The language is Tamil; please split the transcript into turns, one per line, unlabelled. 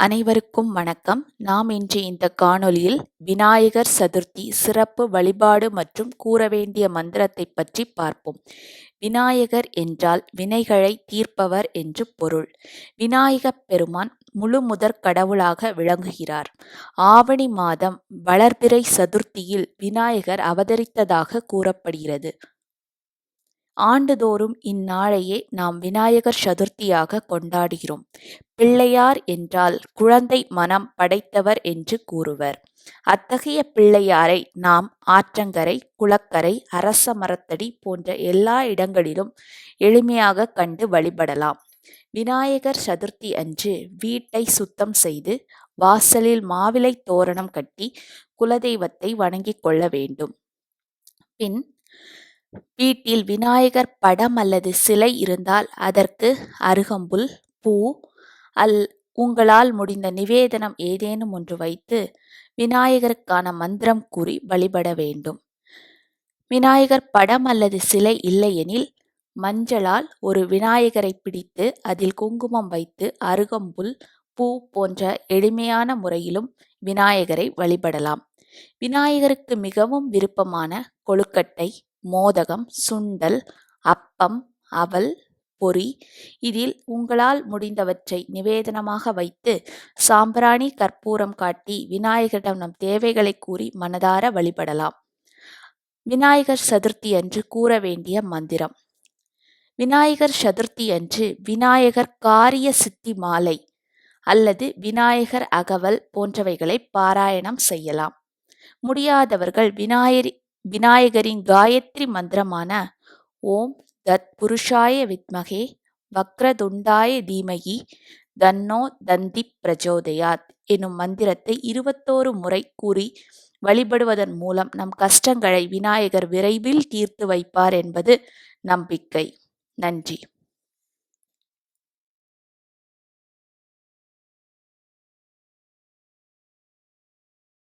அனைவருக்கும் வணக்கம். நாம் இன்று இந்த காணொளியில் விநாயகர் சதுர்த்தி சிறப்பு வழிபாடு மற்றும் கூற வேண்டிய மந்திரத்தை பற்றி பார்ப்போம். விநாயகர் என்றால் வினைகளை தீர்ப்பவர் என்று பொருள். விநாயகப் பெருமான் முழு முதற் கடவுளாக விளங்குகிறார். ஆவணி மாதம் வளர்பிறை சதுர்த்தியில் விநாயகர் அவதரித்ததாக கூறப்படுகிறது. ஆண்டுதோறும் இந்நாளையே நாம் விநாயகர் சதுர்த்தியாக கொண்டாடுகிறோம். பிள்ளையார் என்றால் குழந்தை மனம் படைத்தவர் என்று கூறுவர். அத்தகைய பிள்ளையாரை நாம் ஆற்றங்கரை குளக்கரை அரச மரத்தடி போன்ற எல்லா இடங்களிலும் எளிமையாக கண்டு வழிபடலாம். விநாயகர் சதுர்த்தி அன்று வீட்டை சுத்தம் செய்து வாசலில் மாவிலை தோரணம் கட்டி குலதெய்வத்தை வணங்கிக் கொள்ள வேண்டும். பின் வீட்டில் விநாயகர் படம் அல்லது சிலை இருந்தால் அதற்கு அருகம்புல் பூ அல் உங்களால் முடிந்த நிவேதனம் ஏதேனும் ஒன்று வைத்து விநாயகருக்கான மந்திரம் கூறி வழிபட வேண்டும். விநாயகர் படம் அல்லது சிலை இல்லையெனில் மஞ்சளால் ஒரு விநாயகரை பிடித்து அதில் குங்குமம் வைத்து அருகம்புல் பூ போன்ற எளிமையான முறையிலும் விநாயகரை வழிபடலாம். விநாயகருக்கு மிகவும் விருப்பமான கொழுக்கட்டை மோதகம் சுண்டல் அப்பம் அவல் பொறி. இதில் உங்களால் முடிந்தவற்றை நிவேதனமாக வைத்து சாம்பிராணி கற்பூரம் காட்டி விநாயகரிடம் நம் தேவைகளை கூறி மனதார வழிபடலாம். விநாயகர் சதுர்த்தி அன்று கூற வேண்டிய மந்திரம். விநாயகர் சதுர்த்தி அன்று விநாயகர் காரிய சித்தி மாலை அல்லது விநாயகர் அகவல் போன்றவைகளை பாராயணம் செய்யலாம். முடியாதவர்கள் விநாயகரி விநாயகரின் காயத்ரி மந்திரமான ஓம் தத் புருஷாய வித்மகே வக்ரதுண்டாய தீமகி தன்னோ தந்தி பிரஜோதயாத் எனும் மந்திரத்தை இருபத்தோரு முறை கூறி வழிபடுவதன் மூலம் நம் கஷ்டங்களை விநாயகர் விரைவில் தீர்த்து வைப்பார் என்பது நம்பிக்கை. நன்றி.